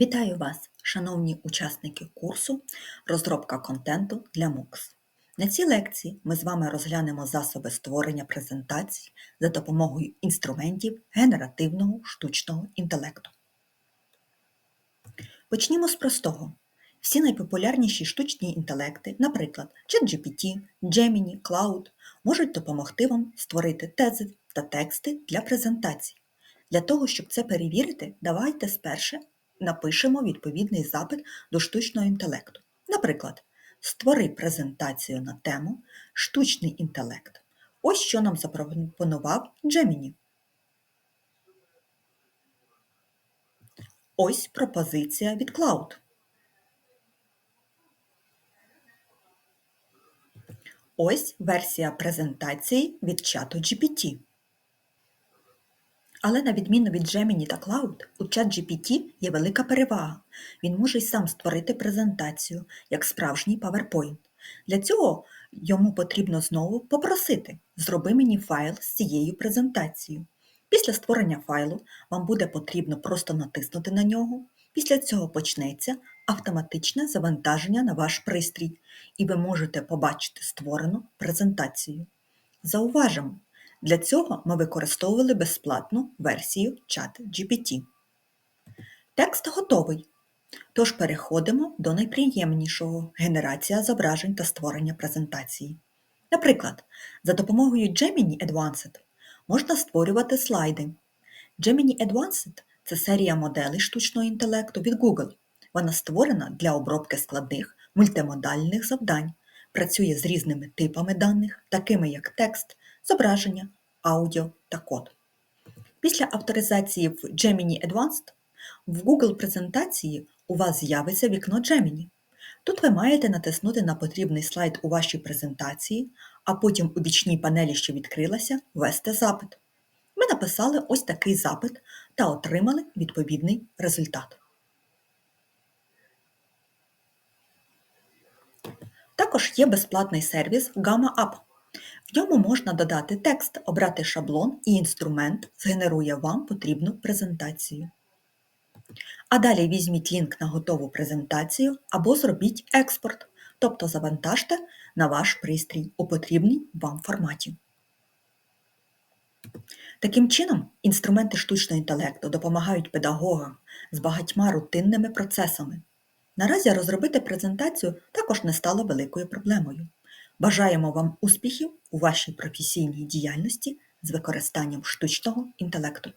Вітаю вас, шановні учасники курсу Розробка контенту для MOOCs. На цій лекції ми з вами розглянемо засоби створення презентацій за допомогою інструментів генеративного штучного інтелекту. Почнімо з простого. Всі найпопулярніші штучні інтелекти, наприклад, ChatGPT, Gemini, Cloud, можуть допомогти вам створити тези та тексти для презентацій. Для того, щоб це перевірити, давайте спершу напишемо відповідний запит до штучного інтелекту. Наприклад, створи презентацію на тему Штучний інтелект. Ось що нам запропонував Gemini. Ось пропозиція від Cloud. Ось версія презентації від чату GPT. Але на відміну від Gemini та Cloud, у ChatGPT є велика перевага. Він може й сам створити презентацію, як справжній PowerPoint. Для цього йому потрібно знову попросити зроби мені файл з цією презентацією. Після створення файлу вам буде потрібно просто натиснути на нього. Після цього почнеться автоматичне завантаження на ваш пристрій, і ви можете побачити створену презентацію. Зауважимо, для цього ми використовували безплатну версію ChatGPT. Текст готовий. Тож переходимо до найприємнішого генерація зображень та створення презентації. Наприклад, за допомогою Gemini Advanced можна створювати слайди. Gemini Advanced це серія моделей штучного інтелекту від Google. Вона створена для обробки складних мультимодальних завдань, працює з різними типами даних, такими як текст, зображення, аудіо та код. Після авторизації в Gemini Advanced в Google презентації у вас з'явиться вікно Gemini. Тут ви маєте натиснути на потрібний слайд у вашій презентації, а потім у бічній панелі, що відкрилася, ввести запит. Ми написали ось такий запит та отримали відповідний результат. Також є безплатний сервіс Gamma App. В ньому можна додати текст, обрати шаблон і інструмент згенерує вам потрібну презентацію. А далі візьміть лінк на готову презентацію або зробіть експорт, тобто завантажте на ваш пристрій у потрібній вам форматі. Таким чином, інструменти штучного інтелекту допомагають педагогам з багатьма рутинними процесами. Наразі розробити презентацію також не стало великою проблемою. Бажаємо вам успіхів у вашій професійній діяльності з використанням штучного інтелекту.